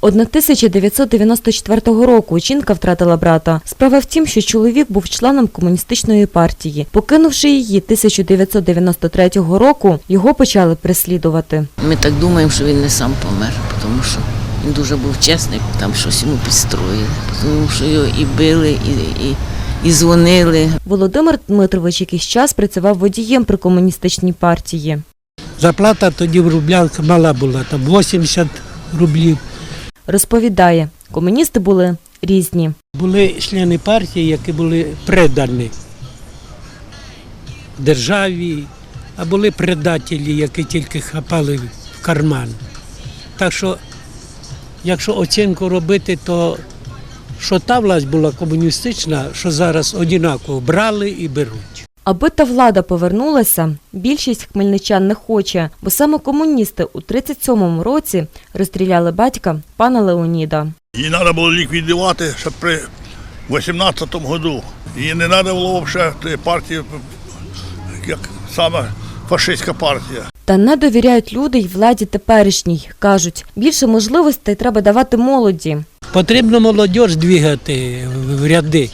1994 року жінка втратила брата. Справа в тім, що чоловік був членом комуністичної партії. Покинувши її 1993 року, його почали переслідувати. Ми так думаємо, що він не сам помер, тому що він дуже був чесний, там щось йому підстроїли, тому що його і били, і, і, і дзвонили. Володимир Дмитрович якийсь час працював водієм при комуністичній партії. Зарплата тоді в рублях мала була, там 80 рублів. Розповідає, комуністи були різні. Були члени партії, які були предані державі, а були предателі, які тільки хапали в карман. Так що, якщо оцінку робити, то що та власть була комуністична, що зараз однаково брали і беруть. Аби та влада повернулася, більшість хмельничан не хоче, бо саме комуністи у 37-му році розстріляли батька пана Леоніда. Її треба було ліквідувати ще при 18-му году. Її не треба було взагалі партії, як саме фашистська партія. Та не довіряють люди й владі теперішній. Кажуть, більше можливостей треба давати молоді. Потрібно молодь двигати в ряди,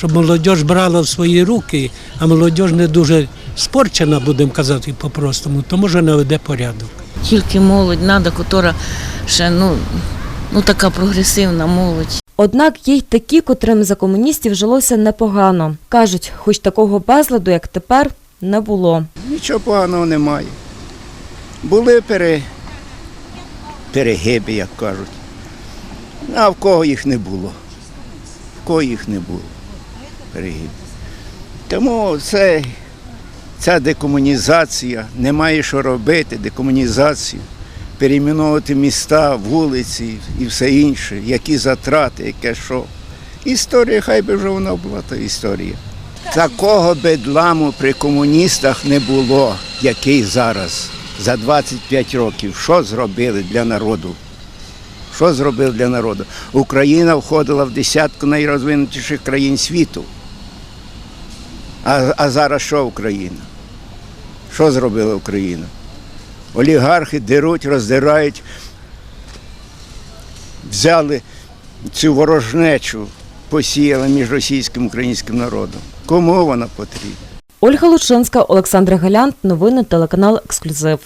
щоб молодь брала в свої руки, а молодь не дуже спорчена, будемо казати по-простому, тому що наведе порядок. Тільки молодь треба, котра ще ну, ну така прогресивна молодь. Однак є й такі, котрим за комуністів жилося непогано. Кажуть, хоч такого безладу, як тепер, не було. Нічого поганого немає. Були пере... перегиби, як кажуть. А в кого їх не було? В кого їх не було? Перегиби. Тому це, ця декомунізація, немає що робити, декомунізацію, перейменовувати міста, вулиці і все інше, які затрати, яке що. Історія, хай би вже вона була, та історія. Такого бедламу при комуністах не було, який зараз, за 25 років. Що зробили для народу? Що зробили для народу? Україна входила в десятку найрозвинутіших країн світу. А, а зараз що Україна? Що зробила Україна? Олігархи деруть, роздирають, взяли цю ворожнечу, посіяли між російським і українським народом. Кому вона потрібна? Ольга Лучинська, Олександр Галянт. Новини телеканал Ексклюзив.